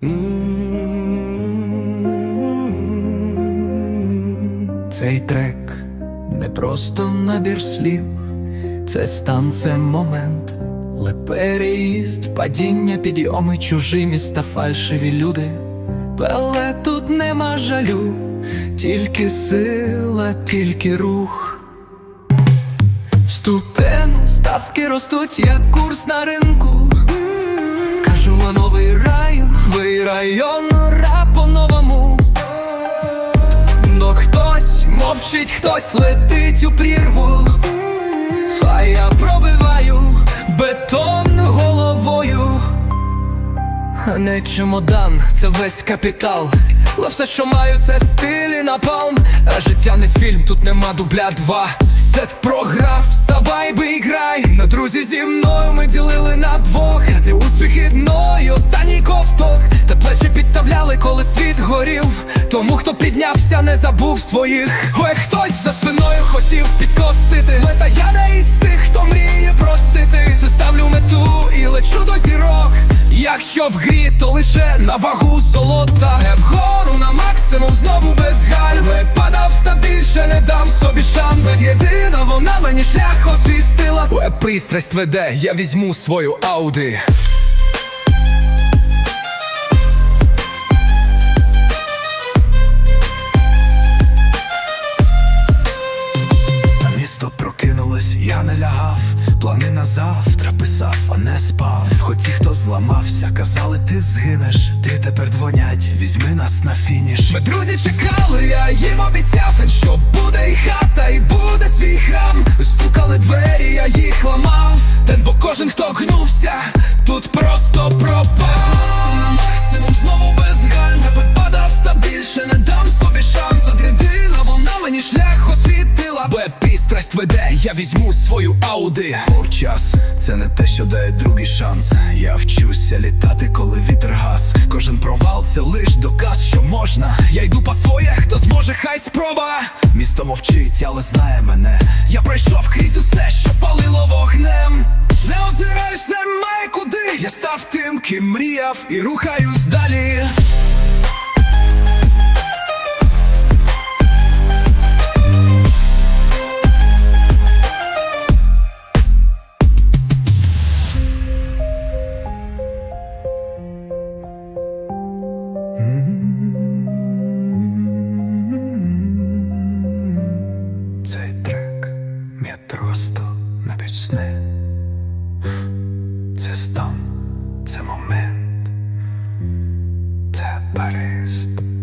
Цей трек не просто набір слів, це стан, це момент, ле переїзд, падіння, підйоми, чужі міста, фальшиві люди. Але тут нема жалю, тільки сила, тільки рух. В ступену ставки ростуть, як курс на ринку. Кажу, новий рай, хтось хтось летить у прірву. А я пробиваю бетон головою. Не чемодан, це весь капітал. Але все, що маю, це стиль і напалм. А життя не фільм, тут нема дубля два. Сет програв, вставай би і грай. На друзі зі мною ми ділили на двох. Де успіхи дно і останній піднявся, не забув своїх. Ой, хтось за спиною хотів підкосити. Але та я не із тих, хто мріє просити. Заставлю мету і лечу до зірок. Якщо в грі, то лише на вагу золота. Не вгору на максимум знову без гальми. Падав та більше не дам собі шанс. Єдина вона мені шлях освістила. Пристрасть веде, я візьму свою ауди. Казали, ти згинеш, ти тепер дзвонять, візьми нас на фініш. Ми друзі чекали, я їм обіцяв, що буде і хата, і буде свій храм. Стукали двері, я їх ламав. Тен бо кожен, хто веде, я візьму свою ауди. Час, це не те, що дає другий шанс. Я вчуся літати, коли вітер гас. Кожен провал це лиш доказ, що можна. Я йду по своє, хто зможе, хай спроба. Місто мовчить, але знає мене. Я пройшов крізь усе, що палило вогнем. Не озираюсь, немає куди. Я став тим, ким мріяв, і рухаюсь далі. Метро сто пічне. Це стан, це момент, це переїзд.